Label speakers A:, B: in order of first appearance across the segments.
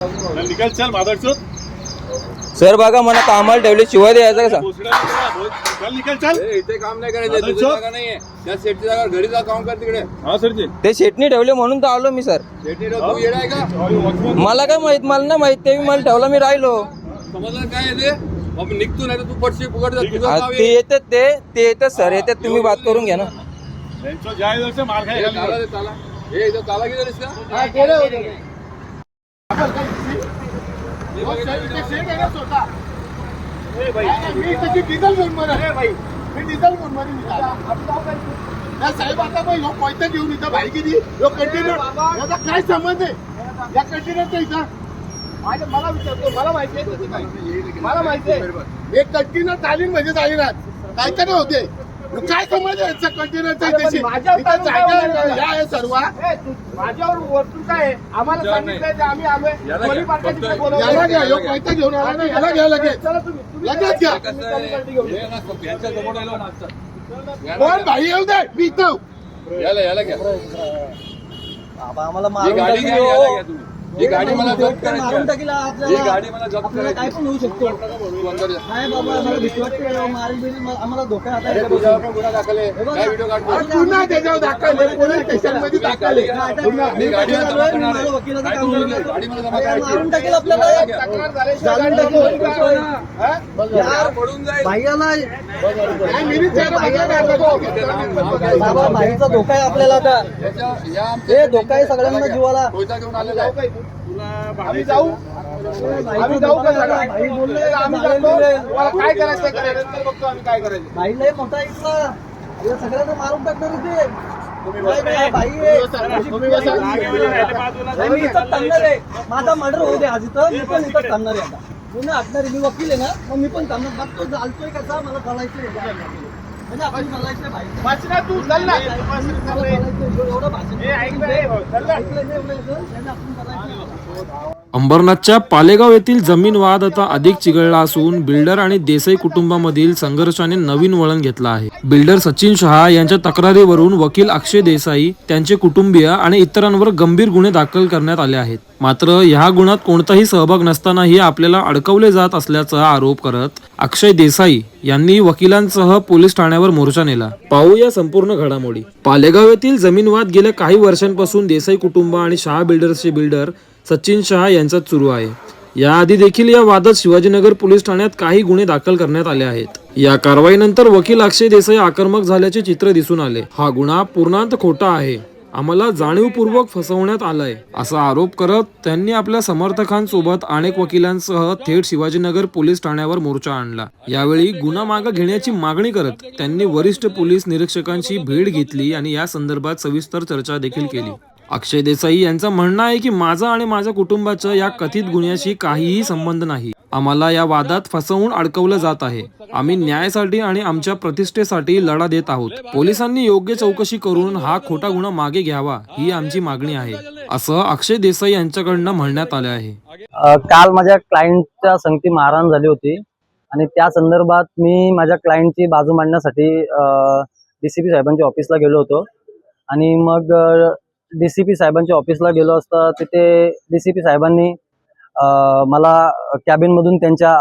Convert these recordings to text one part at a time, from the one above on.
A: निकाल चल माधवचोद
B: सर बघा मला कामाला ठेवले शिवाय द्यायचं का
C: इथे काम नाही करायचं. जागा नाहीये. त्या जागा घरी जा काम कर तिकडे.
A: हा सरजी.
B: ते शेटनी ठेवले म्हणून तर आलो मी सर.
C: शेटी तू येणार आहे का?
A: वॉचमन.
B: मला काय माहीत मला नाही माहीत ते मी मला ठेवला मी राहिलो.
C: समजलं काय आहे ते? आपण निघतो नाही तर तू पटशी फुकट जा तुझं
B: आ,
C: नाव
B: ते येतात ते ते येतात सर येतात तुम्ही बात करून घ्या ना.
A: त्यांचं
C: हे ताला दे, ताला हे इथं ताला किती का?
D: मी त्याची डिझेल घेऊन आहे भाई मी डिझेल मोडमध्ये निघाला या साहेब आता भाई ह्यो पैसा घेऊन इथं भाई किती ह्यो कंटेनर याचा काय संबंध आहे या कंटेनरचा इथं माझ्या मला विचारतो मला माहिती आहे मला माहिती आहे एक कंटेनर चालीन म्हणजे चालीनाच काय काय होते? काय समज आहे याचा कंटेनरचा त्याची इथं जागा आहे सर्व.
E: माझ्यावर वरतून काय? आम्हाला सांगितलंय ते आम्ही आलोय.
C: घ्या.
D: याला ह्यो घेऊन आला ना याला घ्या लगेच.
E: चला तुम्ही. तुम्ही
D: लगेच घ्या. कोण. भाई येऊ दे. मी इथं.
C: याला याला घ्या.
B: आम्हाला
C: गाडी घ्या याला घ्या तुम्ही. ही गाडी मला जप्त करायची आहे. ही गाडी मला जप्त करायची आहे.
B: होऊ शकतो.
C: तू अंदर जा.
B: नाही. बाबा आम्हाला भीती वाटते. मारील बिरील आम्हाला धोका आता
C: अरे तुझ्यावर पण गुन्हा दाखल आहे. काय व्हिडिओ काढतो
D: अरे पुन्हा त्याच्यावर दाखवले पोलीस स्टेशनमध्ये दाखवले पुन्हा
C: मी गाडीला जमा करणार आहे. काय तू बोलली? गाडी मला जमा करायची आहे.
B: मारून टाकेल आपल्याला.
E: तक्रार झाल्याशिवाय
B: जाळून
E: गाडी.
C: यार, जाईल.
B: भाईयाला
D: काय
C: काय?
B: बाबा भाईचा धोका आहे आपल्याला आता.
C: याच्या- या आमच्या-
B: हे धोका आहे सगळ्यांना जीवाला.
C: कोयता घेऊन आलेला आहे.
E: आम्ही जाऊ आम्ही जाऊ का सगळं? आम्ही जातो. तुम्हाला काय करायचं ते करा. नंतर बघतो आम्ही काय करायचं
B: भाई लय मोठा इथला या सगळ्यांना मारून टाकणार माझा मर्डर होऊ दे आज इथं मी पण इथं थांबणार आहे आता मी नाही हटणार आहे. मी वकील आहे ना मग मी पण थांबणार बघ तो चालतोय कसा मला म्हणजे
E: वाचना तू चल ना
B: एवढं भाषण
F: अंबरनाथच्या पालेगाव येथील जमीन वाद आता अधिक चिघळला असून बिल्डर आणि देसाई कुटुंबामधील संघर्षाने नवीन वळण घेतलं आहे. बिल्डर सचिन शहा यांच्या तक्रारीवरून वकील अक्षय देसाई त्यांचे कुटुंबीय आणि इतरांवर गंभीर गुन्हे दाखल करण्यात आले आहेत. मात्र ह्या गुणात कोणताही सहभाग नसतानाही आपल्याला अडकवले जात असल्याचा आरोप करत अक्षय देसाई यांनी वकिलांसह पोलीस ठाण्यावर मोर्चा नेला. पाहूया संपूर्ण घडामोडी. पालेगाव येथील जमीन वाद गेल्या काही वर्षांपासून देसाई कुटुंब आणि शहा बिल्डर्सचे बिल्डर सचिन शहा यांचा सुरू आहे. याआधी देखील या वादात शिवाजीनगर पोलीस ठाण्यात काही गुन्हे दाखल करण्यात आले आहेत. या कारवाईनंतर वकील अक्षय देसाई आक्रमक झाल्याचे चित्र दिसून आले. हा गुन्हा पूर्णांत खोटा आहे. आम्हाला जाणीवपूर्वक फसवण्यात आलंय असा आरोप करत त्यांनी आपल्या समर्थकांसोबत अनेक वकिलांसह थेट शिवाजीनगर पोलीस ठाण्यावर मोर्चा आणला. यावेळी गुन्हा मागे घेण्याची मागणी करत त्यांनी वरिष्ठ पोलीस निरीक्षकांची भेट घेतली आणि या संदर्भात सविस्तर चर्चा देखील केली. अक्षय देसाई यांचं म्हणणं आहे की माझा आणि माझ्या कुटुंबाचा या कथित गुन्ह्याशी काहीही संबंध नाही. आम्हाला या वादात फसवून अडकवलं जात आहे. आम्ही न्यायासाठी आणि आमच्या प्रतिष्ठेसाठी लढा देत आहोत. पोलिसांनी योग्य चौकशी करून हा खोटा गुन्हा मागे घ्यावा ही आमची मागणी आहे असं अक्षय देसाई यांच्याकडनं म्हणण्यात आलं आहे.
G: काल माझ्या क्लायंटच्या संगती मारहाण झाली होती. आणि त्या संदर्भात मी माझ्या क्लायंटची बाजू मांडण्यासाठी डीसीपी साहेबांच्या ऑफिसला गेलो होतो. आणि मग डीसीपी साहेबांच्या ऑफिसला गेलो असता तिथे डीसीपी साहेबांनी मला कॅबिन मधून त्यांच्या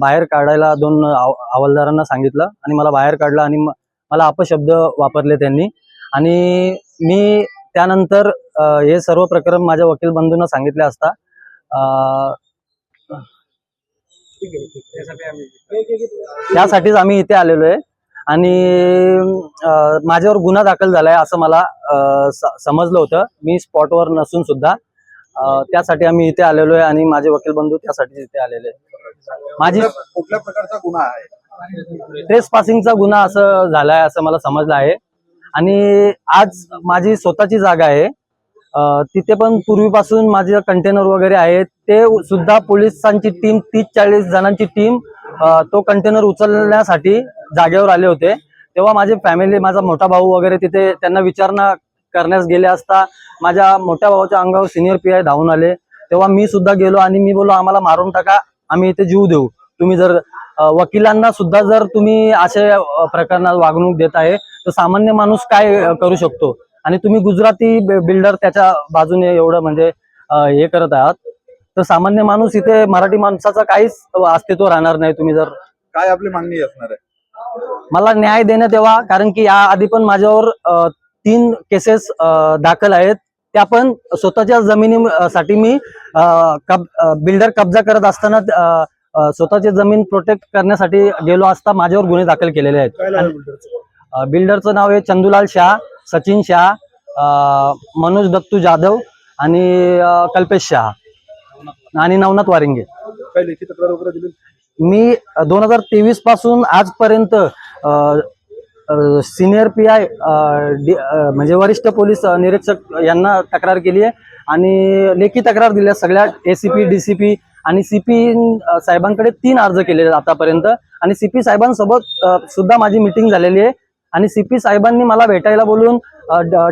G: बाहेर काढायला दोन हव- हवालदारांना सांगितलं आणि मला बाहेर काढलं आणि मला अपशब्द वापरले त्यांनी. आणि मी त्यानंतर हे सर्व प्रकरण माझ्या वकील बंधूंना सांगितले असता त्यासाठीच आम्ही इथे आलेलो आहे. आणि माझ्यावर गुन्हा दाखल झालाय असं मला समजलं होतं. मी स्पॉटवर नसून सुद्धा त्यासाठी आम्ही इथे आलेलो आहे आणि माझे वकील बंधू त्यासाठी इथे आलेले. माझी
D: कुठल्या प्रकारचा गुन्हा आहे?
G: ट्रेस पासिंगचा गुन्हा असं झालाय असं मला समजलं आहे. आणि आज माझी स्वतःची जागा आहे. तिथे पण पूर्वीपासून माझे कंटेनर वगैरे आहेत ते सुद्धा पोलिसांची टीम तीस चाळीस जणांची टीम तो कंटेनर उचलण्यासाठी जागेवर आले होते. तेव्हा माझी फॅमिली माझा मोठा भाऊ वगैरे तिथे त्यांना विचारणा करण्यास गेले असता माझ्या मोठ्या भावाच्या अंगावर सिनियर पी आय धावून आले. तेव्हा मी सुद्धा गेलो आणि मी बोलो आम्हाला मारून टाका आम्ही इथे जीव देऊ. तुम्ही जर वकिलांना सुद्धा जर तुम्ही अशा प्रकरणात वागणूक देत आहे तर सामान्य माणूस काय करू शकतो? आणि तुम्ही गुजराती बिल्डर त्याच्या बाजूने एवढं म्हणजे हे करत आहात. तर सामान्य माणूस इथे मराठी माणसाचं काहीच अस्तित्व राहणार नाही तुम्ही जर
C: काय आपली मागणी असणार आहे?
G: मला न्याय देण्यात यावा कारण की या आधी पण माझ्यावर तीन केसेस दाखल आहेत. त्या पण स्वतःच्या जमिनीसाठी मी कब बिल्डर कब्जा करत असताना स्वतःची जमीन प्रोटेक्ट करण्यासाठी गेलो असता माझ्यावर गुन्हे दाखल केलेले आहेत. बिल्डरचं? नाव आहे चंदुलाल शाह सचिन शाह मनोज दत्तू जाधव आणि कल्पेश शाह आणि नवनाथ वारिंगे. मी दोन हजार तेवीसपासून आजपर्यंत सिनियर पी आय म्हणजे वरिष्ठ पोलीस निरीक्षक यांना तक्रार केली आहे आणि लेखी तक्रार दिल्या सगळ्या A C P D C P आणि सी पी साहेबांकडे तीन अर्ज केलेले आतापर्यंत. आणि सी पी साहेबांसोबत सुद्धा माझी मिटिंग झालेली आहे. आणि सी पी साहेबांनी मला भेटायला बोलून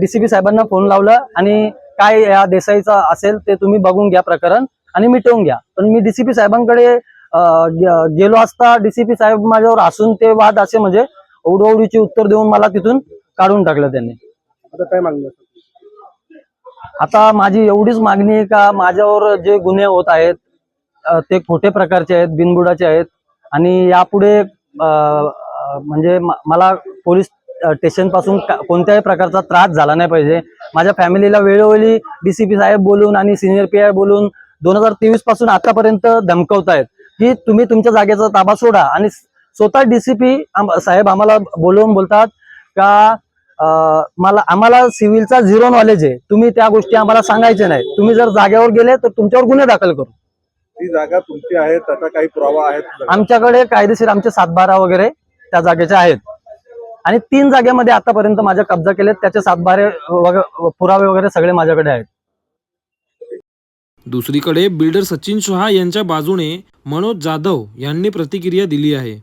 G: डी सी पी साहेबांना फोन लावला आणि काय या देसाईचा असेल ते तुम्ही बघून घ्या प्रकरण आणि मिटवून घ्या. पण मी डी सी पी साहेबांकडे गेलो असता डीसीपी साहेब माझ्यावर हसून ते वाद असे म्हणजे ओढवडीची उत्तर देऊन मला तिथून काढून टाकलं त्यांनी.
C: आता काय मागणी?
G: आता माझी एवढीच मागणी आहे का माझ्यावर जे गुन्हे होत आहेत ते खोटे प्रकारचे आहेत बिनबुडाचे आहेत आणि यापुढे म्हणजे मला पोलीस स्टेशनपासून कोणत्याही प्रकारचा त्रास झाला नाही पाहिजे. माझ्या फॅमिलीला वेळोवेळी डीसीपी साहेब बोलून आणि सिनियर पी आय बोलून दोन हजार तेवीसपासून आतापर्यंत धमकवतायत. की तुम्ही तुमच्या जागेचा ताबा सोडा. आणि स्वतः डीसीपी साहेब आम्हाला बोलवून बोलतात का मला आम्हाला सिव्हिलचा झिरो नॉलेज आहे. तुम्ही त्या गोष्टी आम्हाला सांगायचे नाही. तुम्ही जर जागेवर गेले तर तुमच्यावर गुन्हे दाखल करू.
C: ती जागा तुमची आहे त्याचा काही पुरावा आहेत?
G: आमच्याकडे कायदेशीर आमचे सातबारा वगैरे त्या जागेचे आहेत. आणि तीन जागेमध्ये आतापर्यंत माझ्या कब्जा केलेत. त्याचे सातबारे पुरावे वगैरे सगळे माझ्याकडे आहेत.
F: दुसरीकडे बिल्डर सचिन शहा यांच्या बाजूने मनोज जाधव यांनी प्रतिक्रिया दिली आहे.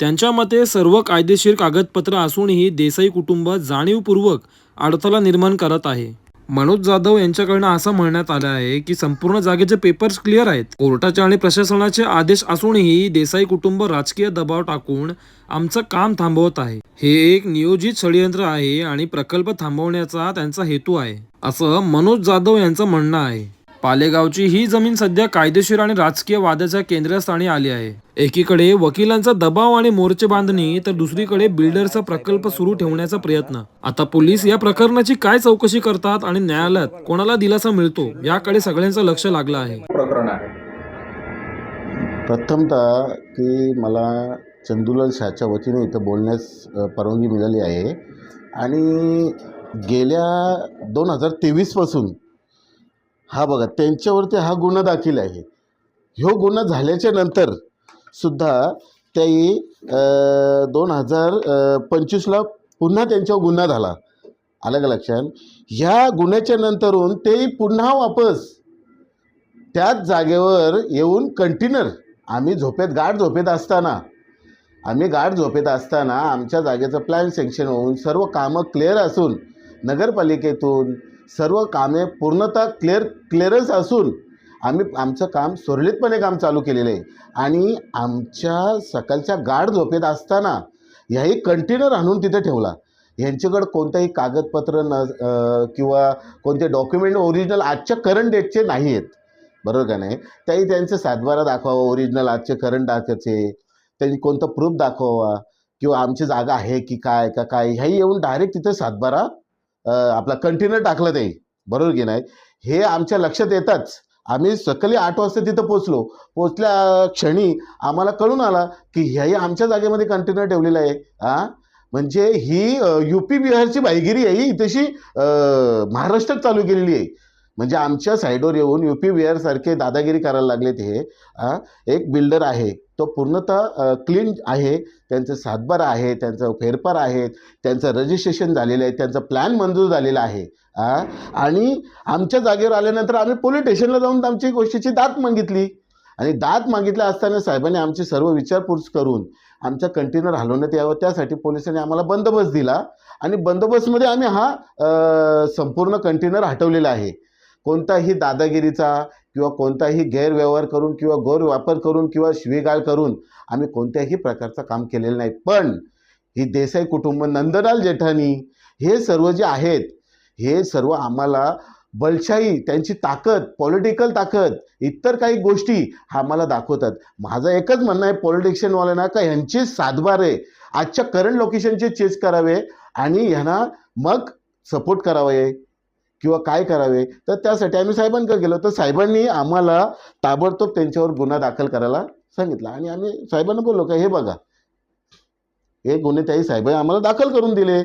F: त्यांच्या मते सर्व कायदेशीर कागदपत्र असूनही देसाई कुटुंब जाणीवपूर्वक अडथळा निर्माण करत आहे. मनोज जाधव यांच्याकडनं असं म्हणण्यात आलं आहे की संपूर्ण जागेचे पेपर्स क्लिअर आहेत. कोर्टाचे आणि प्रशासनाचे आदेश असूनही देसाई कुटुंब राजकीय दबाव टाकून आमचं काम थांबवत आहे. हे एक नियोजित षडयंत्र आहे आणि प्रकल्प थांबवण्याचा त्यांचा हेतू आहे असं मनोज जाधव यांचं म्हणणं आहे. पालेगावची ही जमीन सध्या कायदेशीर आणि राजकीय वादाच्या केंद्रस्थानी आली आहे. एकीकडे वकिलांचा दबाव आणि मोर्चे बांधणी तर दुसरीकडे बिल्डरचा प्रकल्प सुरू ठेवण्याचा प्रयत्न. आता पोलीस या प्रकरणाची काय चौकशी करतात आणि न्यायालयात कोणाला दिलासा मिळतो याकडे सगळ्यांचं लक्ष लागलं आहे.
C: प्रकरण आहे.
D: प्रथमतः की मला चंदुलाल शाहच्या वतीने इथं बोलण्यास परवानगी मिळाली आहे. आणि गेल्या दोन हजार तेवीसपासून हा बघा त्यांच्यावरती हा गुन्हा दाखल आहे. ह्यो गुन्हा झाल्याच्यानंतर सुद्धा त्याही दोन हजार पंचवीसला पुन्हा त्यांच्यावर गुन्हा झाला. आलं का लक्षात? ह्या गुन्ह्याच्या नंतरून ते पुन्हा वापस त्याच जागेवर येऊन कंटेनर आम्ही झोपेत गाढ झोपेत असताना आम्ही गाढ झोपेत असताना आमच्या जागेचं प्लॅन सँक्शन होऊन सर्व कामं क्लिअर असून नगरपालिकेतून सर्व कामे पूर्णतः क्लिअर क्लिअरन्स असून आम्ही आमचं काम सुरळीतपणे काम चालू केलेलं आहे. आणि आमच्या सकाळच्या गाढ झोपेत असताना ह्याही कंटेनर आणून तिथे ठेवला. यांच्याकडं कोणताही कागदपत्र न किंवा कोणते डॉक्युमेंट ओरिजिनल आजच्या करंट डेटचे नाही आहेत बरोबर का नाही? त्याही त्यांचं सातबारा दाखवावा ओरिजिनल आजचे करंट दाखवायचे. त्यांनी कोणतं प्रूफ दाखवावा? किंवा आमची जागा आहे की काय का काय? ह्याही येऊन डायरेक्ट तिथे सातबारा आपला कंटेनर टाकलं ते. बरोबर की नाही? हे आमच्या लक्षात येताच आम्ही सकाळी आठ वाजता तिथं पोचलो पोचल्या क्षणी आम्हाला कळून आला की ह्याही आमच्या जागेमध्ये कंटेनर ठेवलेला आहे. हा म्हणजे ही यू पी बिहारची बायगिरी आहे. ही तशी महाराष्ट्रात चालू केलेली आहे. म्हणजे आमच्या साईडवर येऊन यू पी सारखे दादागिरी करायला लागलेत हे एक बिल्डर आहे तो पूर्णतः क्लीन आहे त्यांचं सातबारा आहे त्यांचं फेरफार आहेत त्यांचं रजिस्ट्रेशन झालेलं आहे त्यांचं प्लॅन मंजूर झालेला आहे आणि आमच्या जागेवर आल्यानंतर आम्ही पोलीस स्टेशनला जाऊन आमची गोष्टीची दात मागितली. आणि दात मागितल्या असताना साहेबांनी आमची सर्व विचारपूस करून आमचा कंटेनर हलवण्यात यावं त्यासाठी पोलिसांनी आम्हाला बंदोबस्त दिला. आणि बंदोबस्तमध्ये आम्ही हा संपूर्ण कंटेनर हटवलेला आहे. कोणताही दादागिरीचा किंवा कोणताही गैरव्यवहार करून किंवा गैरवापर करून किंवा शिवीगाळ करून आम्ही कोणत्याही प्रकारचं काम केलेलं नाही. पण ही देसाई कुटुंब नंदलाल जेठानी हे सर्व जे आहेत हे सर्व आम्हाला बलशाही त्यांची ताकद पॉलिटिकल ताकद इतर काही गोष्टी हा आम्हाला दाखवतात. माझं एकच म्हणणं आहे पॉलिटिशियनवाल्यांना का ह्यांचे सातबारे आजच्या करंट लोकेशनचे चेस करावे आणि ह्यांना मग सपोर्ट करावे किंवा काय करावे? तर त्यासाठी आम्ही साहेबांकडे गेलो. तर साहेबांनी आम्हाला ताबडतोब त्यांच्यावर गुन्हा दाखल करायला सांगितला. आणि आम्ही साहेबांना बोललो का हे बघा हे गुन्हे त्याही साहेबांनी आम्हाला दाखल करून दिले.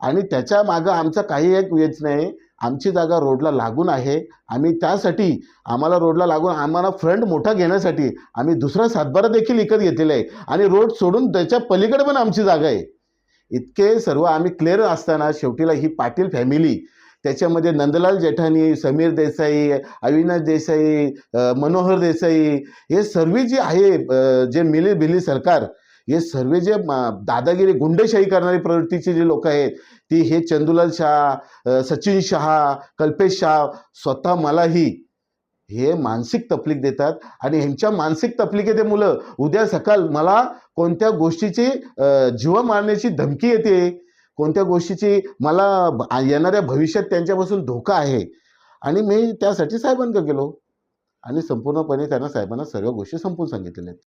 D: आणि त्याच्या मागं आमचा काही एक वेच नाही. आमची जागा रोडला लागून आहे. आम्ही त्यासाठी आम्हाला रोडला लागून आम्हाला फ्रंट मोठा घेण्यासाठी आम्ही दुसरा सातबारा देखील विकत घेतलेला आहे. आणि रोड सोडून त्याच्या पलीकडे पण आमची जागा आहे. इतके सर्व आम्ही क्लिअर असताना शेवटीला ही पाटील फॅमिली त्याच्यामध्ये नंदलाल जेठानी समीर देसाई अविनाश देसाई मनोहर देसाई हे सर्व जे आहे जे मिली भिली सरकार हे सर्व जे दादागिरी गुंडशाही करणारी प्रवृत्तीचे जे लोक आहेत ती हे चंदुलाल शाह सचिन शहा कल्पेश शाह स्वतः मलाही हे मानसिक तपलीक देतात. आणि ह्यांच्या मानसिक तपलिकेत मुलं उद्या सकाळ मला कोणत्या गोष्टीची जीव मारण्याची धमकी येते? कोणत्या गोष्टीची मला येणाऱ्या भविष्यात त्यांच्यापासून धोका आहे. आणि मी त्यासाठी साहेबांकडे गेलो. आणि संपूर्णपणे त्यांना साहेबांना सर्व गोष्टी संपून सांगितलेल्या आहेत.